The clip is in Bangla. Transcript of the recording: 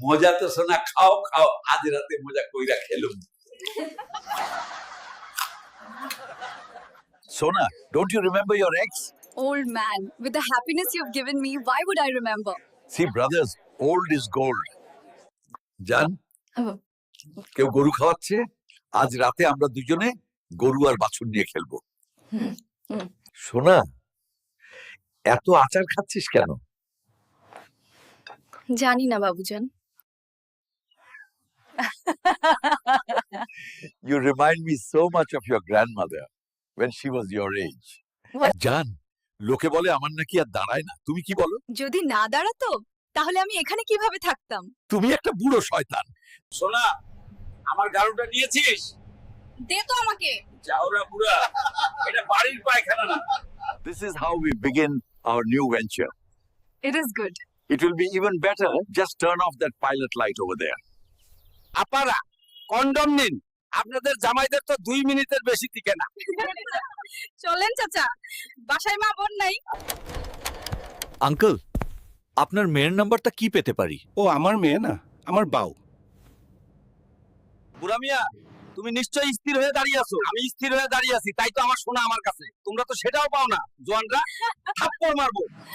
মজা তো শোনা খাও খাও আজ রাতে মজা কইরা খেলুম Sona, don't you remember your ex? Old man, with the happiness you've given me, why would I remember? See, brothers, old is gold. জান Oh. কেউ গরু খাওয়াচ্ছে আজ রাতে আমরা দুজনে গরু আর বাছুর নিয়ে খেলব। সোনা এত আচার খাচ্ছিস কেন জানি না Babujan You remind me so much of your grandmother when she was your age. What? জান লোকে বলে আমার নাকি আর দাঁড়ায় না তুমি কি বলো যদি না দাঁড়াতো তাহলে আমি এখানে কীভাবে থাকতাম তুমি একটা বুড়ো শয়তান সোনা আমার গাড়ুটা নিয়েছিস দে তো আমাকে যাওরা বুড়া এটা বাড়ির পায়খানা না This is how we begin our new venture. It is good It will be even better. Just turn off that pilot light over there. আপারা কন্ডম নিন আপনাদের জামাইদের তো দুই মিনিটের বেশি টিকে না। চলেন চাচা বাসায় মা বোন নাই। আঙ্কেল আপনার মেয়ের নাম্বারটা কি পেতে পারি? ও আমার মেয়ে না আমার বাউ। বুড়া মিয়া তুমি নিশ্চয়ই স্থির হয়ে দাঁড়িয়ে আছো। আমি স্থির হয়ে দাঁড়িয়ে আছি তাই তো আমার শোনা আমার কাছে। তোমরা তো সেটাও পাও না জোয়ানরা। থাপ্পড় মারবো।